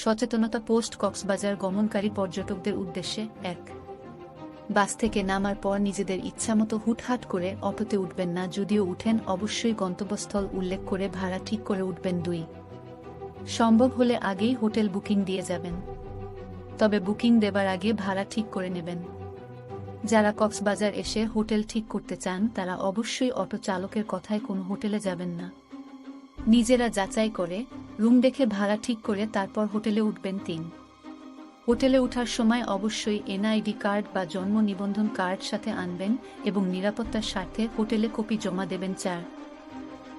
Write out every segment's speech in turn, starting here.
সচেতনতা পোস্ট কক্সবাজার গমনকারী পর্যটকদের উদ্দেশ্যে এক। বাস থেকে নামার পর নিজেদের ইচ্ছামতো হুটহাট করে অটোতে উঠবেন না, যদিও উঠেন অবশ্যই গন্তব্যস্থল উল্লেখ করে ভাড়া ঠিক করে উঠবেন দুই। সম্ভব হলে আগেই হোটেল বুকিং দিয়ে যাবেন। তবে বুকিং দেবার আগে ভাড়া ঠিক করে নেবেন। যারা কক্সবাজার এসে হোটেল ঠিক করতে চান, তারা অবশ্যই অটো চালকের কথায় কোনো হোটেলে যাবেন না। নিজেরা যাচাই করে, রুম দেখে ভাড়া ঠিক করে তারপর হোটেলে উঠবেন তিন। হোটেলে ওঠার সময় অবশ্যই এনআইডি কার্ড বা জন্ম নিবন্ধন কার্ড সাথে আনবেন এবং নিরাপত্তার স্বার্থে হোটেলে কপি জমা দেবেন চার।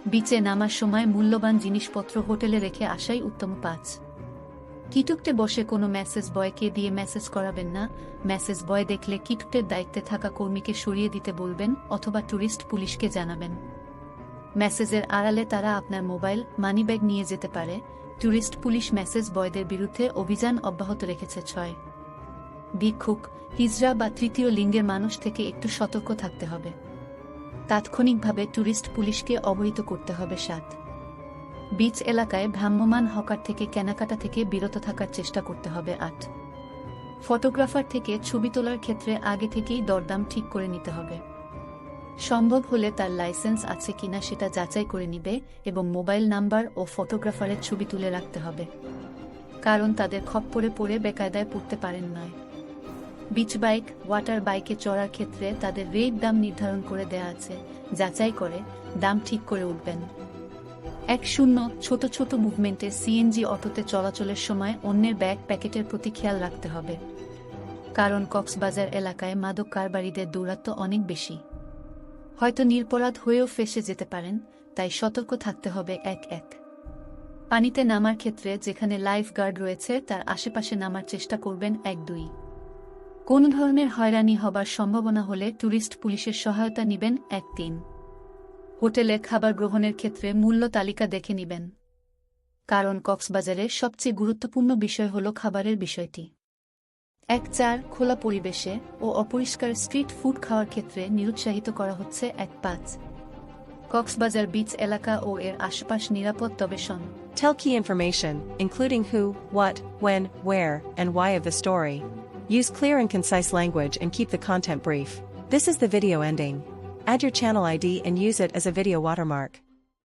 বিচে নামার সময় মূল্যবান জিনিসপত্র হোটেলে রেখে আসাই উত্তম পাঁচ। কিটুকটে বসে কোনো মেসেজ বয়কে দিয়ে মেসেজ করাবেন না, মেসেজ বয় দেখলে কিটুকটের দায়িত্বে থাকা কর্মীকে সরিয়ে দিতে বলবেন অথবা ট্যুরিস্ট পুলিশকে জানাবেন। মেসেজের আড়ালে তারা আপনার মোবাইল, মানিব্যাগ নিয়ে যেতে পারে। ট্যুরিস্ট পুলিশ মেসেজ বয়দের বিরুদ্ধে অভিযান অব্যাহত রেখেছে ছয়। ভিক্ষুক হিজরা বা তৃতীয় লিঙ্গের মানুষ থেকে একটু সতর্ক থাকতে হবে। তাৎক্ষণিকভাবে ট্যুরিস্ট পুলিশকে অবহিত করতে হবে সাত। বিচ এলাকায় ভ্রাম্যমাণ হকার থেকে কেনাকাটা থেকে বিরত থাকার চেষ্টা করতে হবে আট। ফটোগ্রাফার থেকে ছবি তোলার ক্ষেত্রে আগে থেকেই দরদাম ঠিক করে নিতে হবে। সম্ভব হলে তার লাইসেন্স আছে কিনা সেটা যাচাই করে নিবে এবং মোবাইল নাম্বার ও ফটোগ্রাফারের ছবি তুলে রাখতে হবে। কারণ তাদের খপ্পরে পড়ে বেকায়দায় পড়তে পারেন নয় বিচ বাইক, ওয়াটার বাইকে চড়ার ক্ষেত্রে তাদের রেট দাম নির্ধারণ করে দেয়া আছে। যাচাই করে দাম ঠিক করে উঠবেন। এক শূন্য ছোট ছোট মুভমেন্টে সিএনজি অটোতে চলাচলের সময় অন্যের ব্যাগ প্যাকেটের প্রতি খেয়াল রাখতে হবে। কারণ কক্সবাজার এলাকায় মাদক কারবারিদের দৌরাত্ম অনেক বেশি। হয়তো নিরপরাধ হয়েও ফেসে যেতে পারেন, তাই সতর্ক থাকতে হবে এক এক। পানিতে নামার ক্ষেত্রে যেখানে লাইফ গার্ড রয়েছে, তার আশেপাশে নামার চেষ্টা করবেন এক দুই। কোন ধরনের হয়রানি হবার সম্ভাবনা হলে ট্যুরিস্ট পুলিশের সহায়তা নেবেন এক তিন। হোটেলে খাবার গ্রহণের ক্ষেত্রে মূল্য তালিকা দেখে নেবেন। কারণ কক্সবাজারে সবচেয়ে গুরুত্বপূর্ণ বিষয় হল খাবারের বিষয়টি। এক চার খোলা পরিবেশে ও অপরিষ্কার স্ট্রিট ফুড খাওয়ার ক্ষেত্রে নিরুৎসাহিত করা হচ্ছে এক পাঁচ কক্সবাজার বিচ এলাকা ও এর আশপাশ নিরাপদ তবে শন Tell key information, including who, what, when, where, and why of the story. Use clear and concise language and keep the content brief. This is the video ending. Add your channel ID and use it as a video watermark.